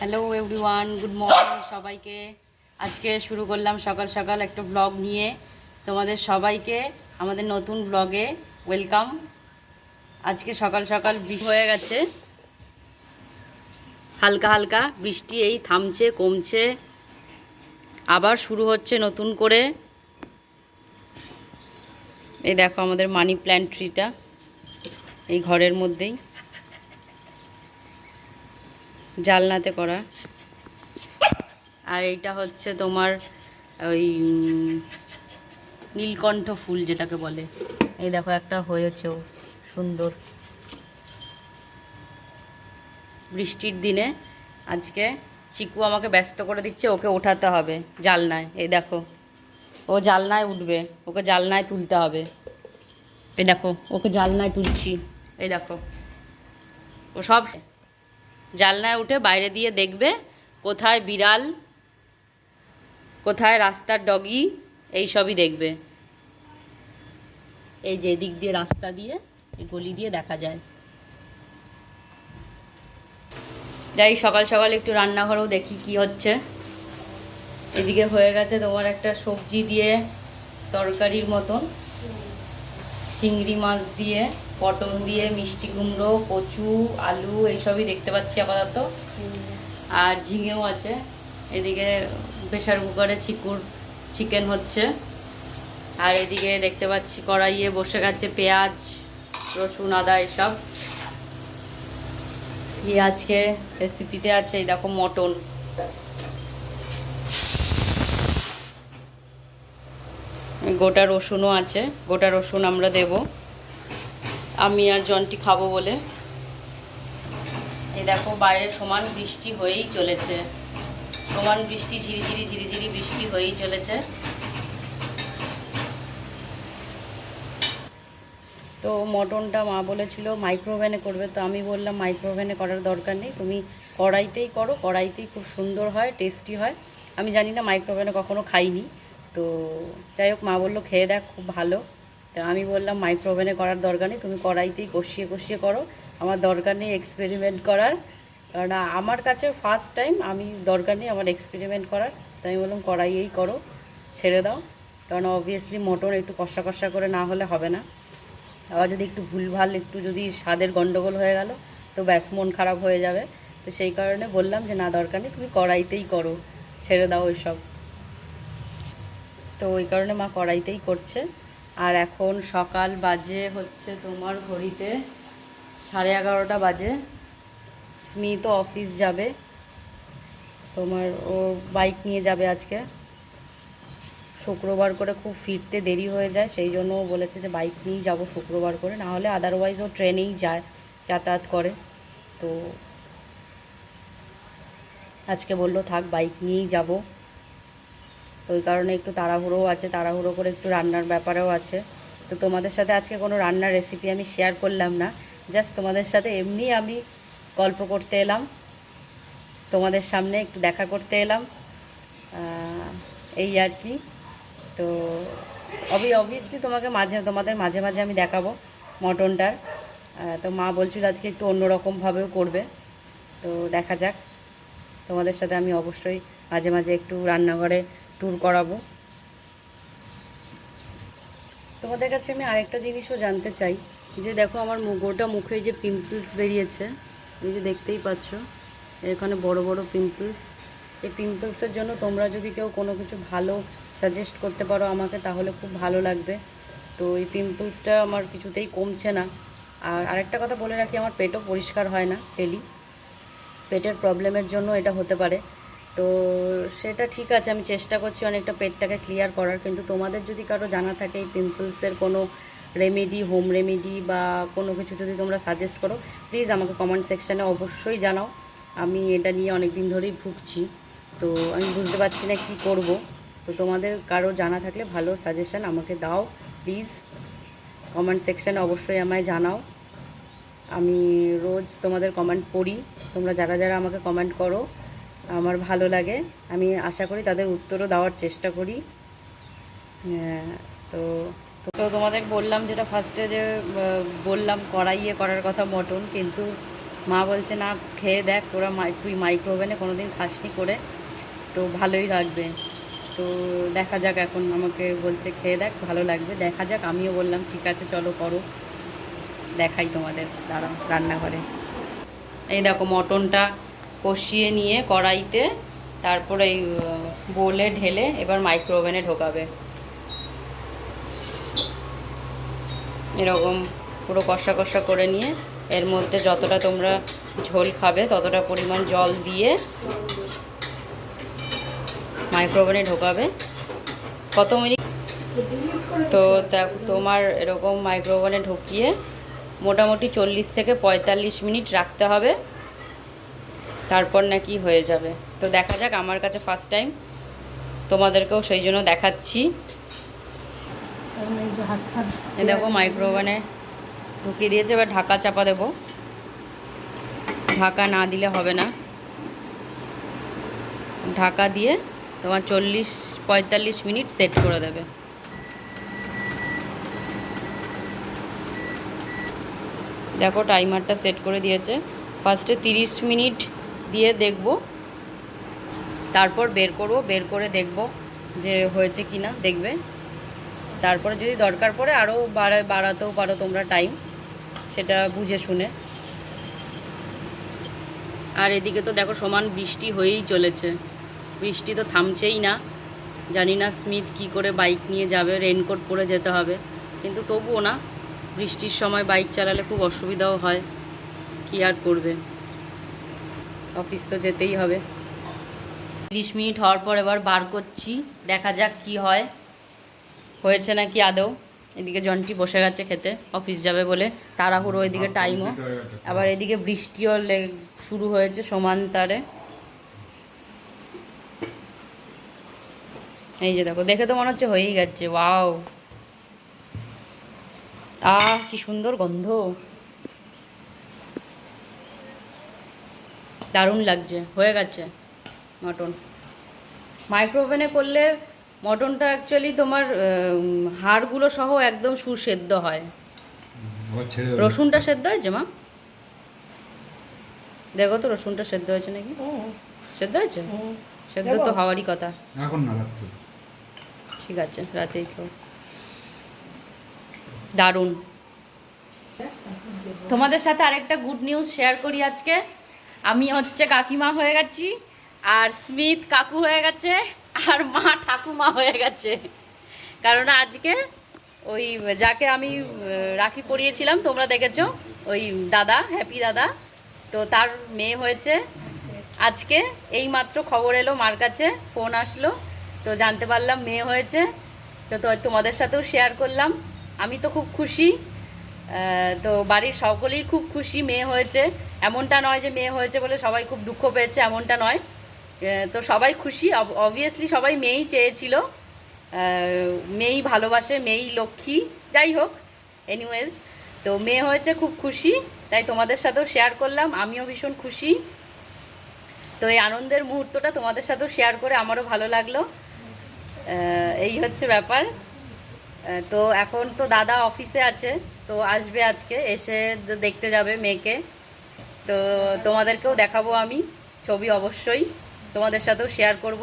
Hello everyone good morning সবাইকে। আজকে শুরু করলাম সকাল সকাল একটা ব্লগ নিয়ে। তোমাদের সবাইকে আমাদের নতুন ব্লগে ওয়েলকাম আজকে সকাল সকাল বৃষ্টি হয়ে গেছে। হালকা হালকা বৃষ্টি এই থামছে, কমছে। আবার শুরু হচ্ছে নতুন করে। এই দেখো আমাদের মানি প্ল্যান্ট ট্রিটা এই ঘরের মধ্যেই। জালনাতে করা। আর এইটা হচ্ছে তোমার ওই নীলকণ্ঠ ফুল যেটাকে বলে। এই দেখো একটা হয়েছেও সুন্দর। বৃষ্টির দিনে আজকে চিকু আমাকে ব্যস্ত করে দিচ্ছে, ওকে ওঠাতে হবে জালনায়। এই দেখো, ও জালনায় উঠবে, ওকে জালনায় তুলতে হবে। এই দেখো, ওকে জালনায় তুলছি। এই দেখো, ও সব জালনায় উঠে বাইরে দিয়ে দেখবে কোথায় বিড়াল, কোথায় রাস্তার ডগি, এই সবই দেখবে। এই যে দিক দিয়ে রাস্তা দিয়ে, এই গলি দিয়ে দেখা যায়। যাই, সকাল সকাল একটু রান্নাঘরেও দেখি কি হচ্ছে। এদিকে হয়ে গেছে তোমার একটা সবজি দিয়ে তরকারির মতন। চিংড়ি মাছ দিয়ে, পটল দিয়ে, মিষ্টি কুমড়ো, কচু, আলু এইসবই দেখতে পাচ্ছি আপাতত। আর ঝিঙেও আছে। এদিকে প্রেশার কুকারে চিকুর চিকেন হচ্ছে। আর এদিকে দেখতে পাচ্ছি কড়াইয়ে বসে গেছে পেঁয়াজ, রসুন, আদা এসব। আজকে রেসিপিতে আছে এই দেখো মটন। গোটা রসুনও আছে, গোটা রসুন আমরা দেব। আমি আর জনটি খাব বলে। এই দেখো বাইরে সমান বৃষ্টি হয়েই চলেছে। সমান বৃষ্টি, ঝিরিঝিরি ঝিরিঝিরি বৃষ্টি হয়েই চলেছে। তো মটনটা মা বলেছিল মাইক্রোওভেনে করবে, তো আমি বললাম মাইক্রোওভেনে করার দরকার নেই। তুমি কড়াইতেই করো, কড়াইতেই খুব সুন্দর হয় টেস্টি হয়। আমি জানি না মাইক্রোওভেনে কখনো খাইনি। তো যাই হোক, মা বলল, খেয়ে দেখ, খুব ভালো। তো আমি বললাম মাইক্রোওভেনে করার দরকার নেই, তুমি কড়াইতেই কষিয়ে কষিয়ে করো। আমার দরকার নেই এক্সপেরিমেন্ট করার। কারণ আমার কাছে ফার্স্ট টাইম আমি দরকার নেই আমার এক্সপেরিমেন্ট করার। তো আমি বললাম, কড়াইয়েই করো, ছেড়ে দাও। কারণ অবভিয়াসলি মটন একটু কষা কষা করে না হলে হবে না। আবার যদি একটু ভুলভাল, একটু যদি স্বাদের গন্ডগোল হয়ে গেল, তো ব্যাস, মন খারাপ হয়ে যাবে। তো সেই কারণে বললাম যে, না, দরকার নেই, তুমি কড়াইতেই করো। ছেড়ে দাও ওইসব। তো ওই কারণে মা কড়াইতেই করছে। আর এখন সকাল বাজে হচ্ছে তোমার ঘড়িতে সাড়ে এগারোটা বাজে। স্মিত অফিস যাবে। তোমার ও বাইক নিয়ে যাবে আজকে। শুক্রবার করে খুব ফিরতে দেরি হয়ে যায়, সেই জন্য ও বলেছে যে বাইক নিয়েই যাব শুক্রবার করে। না হলে আদারওয়াইজ ও ট্রেনেই যায়, যাতায়াত করে। তো আজকে বলল থাক, বাইক নিয়েই যাব। ওই কারণে একটু তাড়াহুড়োও আছে, তাড়াহুড়ো করে একটু রান্নার ব্যাপারেও আছে। তো তোমাদের সাথে আজকে কোনো রান্নার রেসিপি আমি শেয়ার করলাম না। জাস্ট তোমাদের সাথে এমনি আমি গল্প করতে এলাম। তোমাদের সামনে একটু দেখা করতে এলাম। এই আর কি। তো অবি অবভিয়াসলি তোমাকে মাঝে, তোমাদের মাঝে মাঝে আমি দেখাবো মটনটার। তো মা বলছিল আজকে একটু অন্যরকমভাবেও করবে। তো দেখা যাক। তোমাদের সাথে আমি অবশ্যই মাঝে মাঝে একটু রান্নাঘরে ট্যুর করাবো। তোমাদের কাছে আমি আরেকটা জিনিসও জানতে চাই, যে দেখো আমার গোটা মুখে যে পিম্পলস বেরিয়েছে, এই যে দেখতেই পাচ্ছ, এখানে বড় বড় পিম্পলস এই পিম্পলসের জন্য তোমরা যদি কেউ কোনো কিছু ভালো সাজেস্ট করতে পারো আমাকে, তাহলে খুব ভালো লাগবে। তো এই পিম্পলসটা আমার কিছুতেই কমছে না। আর আরেকটা কথা বলে রাখি, আমার পেটও পরিষ্কার হয় না ডেলি পেটের প্রবলেমের জন্য এটা হতে পারে। তো সেটা ঠিক আছে, আমি চেষ্টা করছি অনেকটা পেটটাকে ক্লিয়ার করার, কিন্তু তোমাদের যদি কারও জানা থাকে এই পিম্পলসের কোনো রেমেডি হোম রেমেডি বা কোনো কিছু যদি তোমরা সাজেস্ট করো প্লিজ আমাকে কমেন্ট সেকশানে অবশ্যই জানাও। আমি এটা নিয়ে অনেক দিন ধরেই ভুগছি, তো আমি বুঝতে পারছি না কী করব। তো তোমাদের কারও জানা থাকলে ভালো সাজেশান আমাকে দাও প্লিজ কমেন্ট সেকশানে অবশ্যই আমায় জানাও। আমি রোজ তোমাদের কমেন্ট পড়ি, তোমরা যারা যারা আমাকে কমেন্ট করো আমার ভালো লাগে। আমি আশা করি তাদের উত্তরও দেওয়ার চেষ্টা করি। তো তো তোমাদের বললাম যেটা ফার্স্টে যে বললাম কড়াইয়ে করার কথা মটন, কিন্তু মা বলছে, না, খেয়ে দেখ তোরা তুই মাইক্রো ওভেনে কোনো দিন খাসনি করে, তো ভালোই লাগবে। তো দেখা যাক এখন আমাকে বলছে, খেয়ে দেখ, ভালো লাগবে। দেখা যাক, আমিও বললাম, ঠিক আছে, চলো করো। দেখাই তোমাদের, দাঁড়াও, রান্নাঘরে। এই দেখো মটনটা কষিয়ে নিয়ে কড়াইতে, তারপরে এই বোলে ঢেলে এবার মাইক্রো ওভেনে ঢোকাবে। এরকম পুরো কষা কষা করে নিয়ে, এর মধ্যে যতটা তোমরা ঝোল খাবে, ততটা পরিমাণ জল দিয়ে মাইক্রো ওভেনে ঢোকাবে। কত মিনিট? তো তোমার এরকম মাইক্রো ওভেনে ঢুকিয়ে মোটামুটি চল্লিশ থেকে পঁয়তাল্লিশ মিনিট রাখতে হবে। তারপর নাকি হয়ে যাবে। তো দেখা যাক আমার কাছে ফার্স্ট টাইম তোমাদেরকেও সেই জন্য দেখাচ্ছি। দেখো মাইক্রো ওভেনে ঢুকিয়ে দিয়েছে, এবার ঢাকা চাপা দেবো। ঢাকা না দিলে হবে না। ঢাকা দিয়ে তোমার চল্লিশ, পঁয়তাল্লিশ মিনিট সেট করে দেবে। দেখো টাইমারটা সেট করে দিয়েছে। ফার্স্টে তিরিশ মিনিট দিয়ে দেখব। তারপর বের করব, বের করে দেখব যে হয়েছে কি না দেখবে। তারপরে যদি দরকার পড়ে আরও বাড়া, বাড়াতেও পারো তোমরা টাইম সেটা বুঝে শুনে। আর এদিকে তো দেখো সমান বৃষ্টি হয়েই চলেছে। বৃষ্টি তো থামছেই না। জানি না স্মিথ কি করে বাইক নিয়ে যাবে রেনকোট পরে যেতে হবে। কিন্তু তবুও না, বৃষ্টির সময় বাইক চালালে খুব অসুবিধাও হয়। কি আর করবে? অফিস তো যেতেই হবে। তিরিশ মিনিট হওয়ার পর এবার বার করছি দেখা যাক কি হয়। হয়েছে নাকি আদৌ? এদিকে জন্টি বসে গেছে খেতে অফিস যাবে বলে। তাড়াহুড়ো এদিকে টাইমও আবার এদিকে বৃষ্টিও শুরু হয়েছে সমান তারে। এই যে দেখো দেখে তো মনে হচ্ছে হয়েই গেছে ওয়াও আহ কি সুন্দর গন্ধ। দারুণ লাগছে হয়ে গেছে মটন। মাইক্রোওভেনে করলে মটনটা অ্যাকচুয়ালি তোমার হাড়গুলো সহ একদম সুসেদ্ধ হয়। রসুনটা সেদ্ধ হয়েছে মা? দেখো তো রসুনটা সেদ্ধ হয়েছে নাকি? সেদ্ধ হয়েছে? সেদ্ধ তো হওয়ারই কথা। এখন না ঠিক আছে রাতেই খাও। দারুণ। তোমাদের সাথে আরেকটা গুড নিউজ শেয়ার করি আজকে। আমি হচ্ছে কাকিমা হয়ে গেছি, আর স্মিথ কাকু হয়ে গেছে, আর মা ঠাকুমা হয়ে গেছে। কারণ আজকে ওই যাকে আমি রাখি পরিয়েছিলাম, তোমরা দেখেছ, ওই দাদা, হ্যাপি দাদা। তো তার মেয়ে হয়েছে। আজকে এই মাত্র খবর এলো মার কাছে, ফোন আসলো। তো জানতে পারলাম মেয়ে হয়েছে। তো তো তোমাদের সাথেও শেয়ার করলাম। আমি তো খুব খুশি। তো বাড়ির সকলেই খুব খুশি মেয়ে হয়েছে। এমনটা নয় যে মেয়ে হয়েছে বলে সবাই খুব দুঃখ পেয়েছে, এমনটা নয়। তো সবাই খুশি। অবভিয়াসলি সবাই মেয়েই চেয়েছিল। মেয়েই ভালোবাসে, মেয়েই লক্ষ্মী। যাই হোক এনিওয়েজ তো মেয়ে হয়েছে খুব খুশি, তাই তোমাদের সাথেও শেয়ার করলাম। আমিও ভীষণ খুশি। তো এই আনন্দের মুহূর্তটা তোমাদের সাথেও শেয়ার করে আমারও ভালো লাগল। এই হচ্ছে ব্যাপার। তো এখন তো দাদা অফিসে আছে, তো আসবে আজকে, এসে দেখতে যাবে মেয়েকে। তো তোমাদেরকেও দেখাবো আমি ছবি অবশ্যই। তোমাদের সাথেও শেয়ার করব।